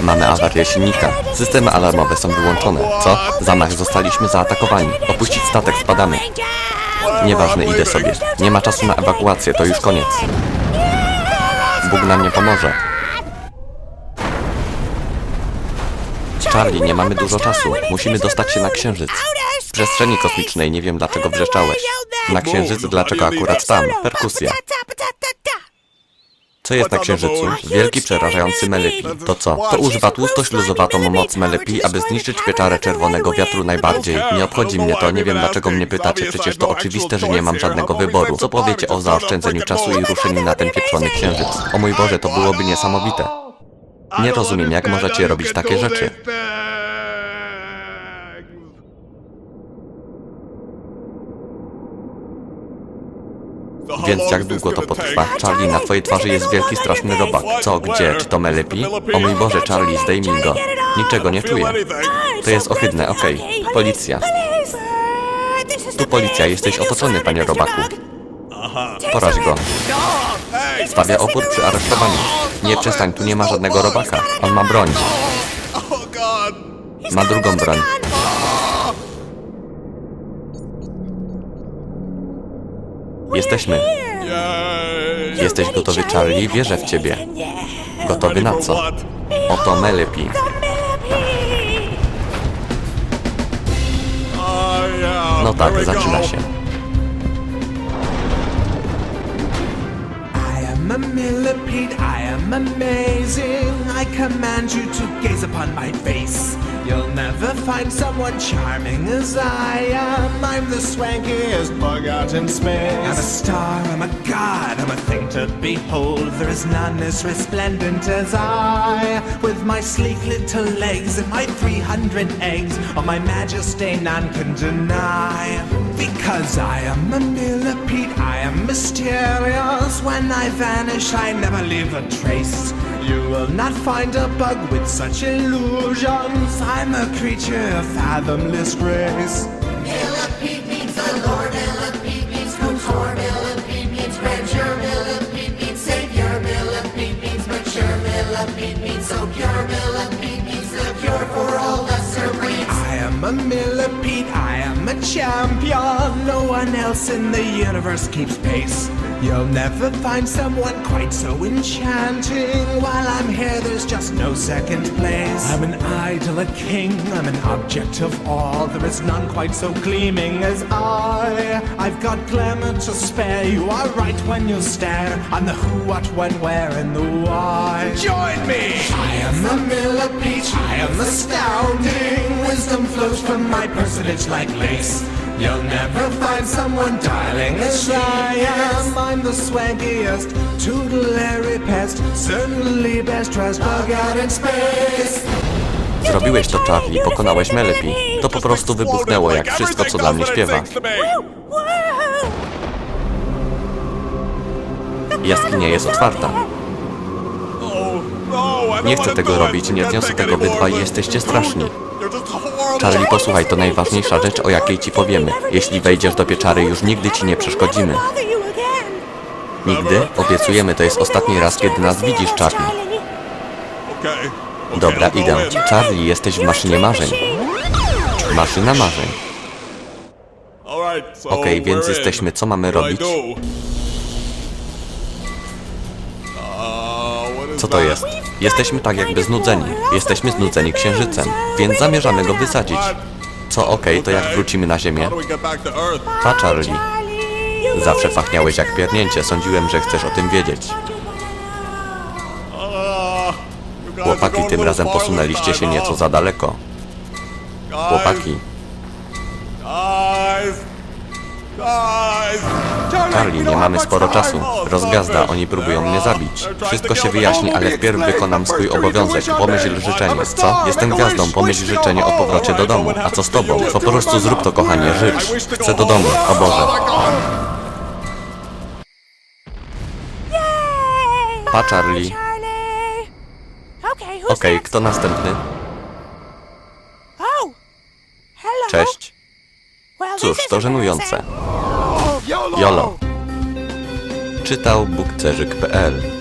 Mamy awarię silnika. Systemy alarmowe są wyłączone. Co? Zamach, zostaliśmy zaatakowani. Opuścić statek, spadamy. Nieważne, idę sobie. Nie ma czasu na ewakuację, to już koniec. Bóg nam nie pomoże. Charlie, nie mamy dużo czasu. Musimy dostać się na Księżyc. W przestrzeni kosmicznej nie wiem dlaczego wrzeszczałeś. Na Księżyc dlaczego akurat tam? Perkusja. Co jest na Księżycu? Wielki, przerażający Melepi. To co? To używa tłusto-śluzowatą moc Melepi, aby zniszczyć pieczarę czerwonego wiatru najbardziej. Nie obchodzi mnie to, nie wiem dlaczego mnie pytacie, przecież to oczywiste, że nie mam żadnego wyboru. Co powiecie o zaoszczędzeniu czasu i ruszeniu na ten pieprzony Księżyc? O mój Boże, to byłoby niesamowite. Nie rozumiem, jak możecie robić takie rzeczy. Więc jak długo to potrwa? Charlie, na twojej twarzy jest wielki, straszny robak. Co, gdzie? Czy to Melepi? O mój Boże, Charlie, zdejmij go. Niczego nie czuję. To jest ohydne, okej. Policja. Tu policja, jesteś otoczony, panie robaku. Poraź go. Stawia opór przy aresztowaniu. Nie przestań, tu nie ma żadnego robaka. On ma broń. Ma drugą broń. Jesteśmy. Jesteś gotowy, Charlie? Wierzę w ciebie. Gotowy na co? Oto Melepi. No tak, zaczyna się. Am a millipede, I am amazing. I command you to gaze upon my face. You'll never find someone charming as I am. I'm the swankiest bug out in space. I'm a star, I'm a god, I'm a thing to behold. There is none as resplendent as I. With my sleek little legs and my 300 eggs, on my majesty none can deny. Because I am a millipede, I am mysterious. When I vanish, I never leave a trace. You will not find a bug with such illusions. I'm a creature of fathomless grace. Millipede means allure, millipede means millipede means grandeur, millipede means savior, millipede means mature, millipede means so pure, millipede means the cure for all lesser breeds. I am a millipede, I am a champion. No one else in the universe keeps pace. You'll never find someone quite so enchanting. While I'm here, there's just no second place. I'm an idol, a king, I'm an object of awe. There is none quite so gleaming as I. I've got glamour to spare. You are right when you stare. I'm the who, what, when, where, and the why. Join me! I am a millipede, I am astounding. Wisdom flows from my personage like lace. You'll never find someone darling as I am. I'm the pest. Certainly best in space. Zrobiłeś to, Charlie. Pokonałeś Melepi. To po prostu wybuchnęło jak wszystko, co dla mnie śpiewa. Jaskinia jest otwarta. Nie chcę tego robić, nie zniosę tego, wy dwaj jesteście straszni. Charlie, posłuchaj, to najważniejsza rzecz, o jakiej ci powiemy. Jeśli wejdziesz do pieczary, już nigdy ci nie przeszkodzimy. Nigdy? Obiecujemy, to jest ostatni raz, kiedy nas widzisz, Charlie. Dobra, idę. Charlie, jesteś w maszynie marzeń. Maszyna marzeń. Okej, więc jesteśmy. Co mamy robić? Co to jest? Jesteśmy tak jakby znudzeni. Jesteśmy znudzeni księżycem, więc zamierzamy go wysadzić. Co okej, to jak wrócimy na ziemię? Pa, Charlie. Zawsze fachniałeś jak piernięcie, sądziłem, że chcesz o tym wiedzieć. Chłopaki, tym razem posunęliście się nieco za daleko. Chłopaki, Charlie, nie mamy sporo czasu. Rozgazda, oni próbują mnie zabić. Wszystko się wyjaśni, ale wpierw wykonam swój obowiązek. Pomyśl życzenie. Co? Jestem gwiazdą, pomyśl życzenie o powrocie do domu. A co z tobą? Po prostu zrób to, kochanie, życz. Chcę do domu, o Boże. Pa, Charlie. Okej, kto następny? Cześć. Cóż, to żenujące. Jolo. Czytał bukcerzyk.pl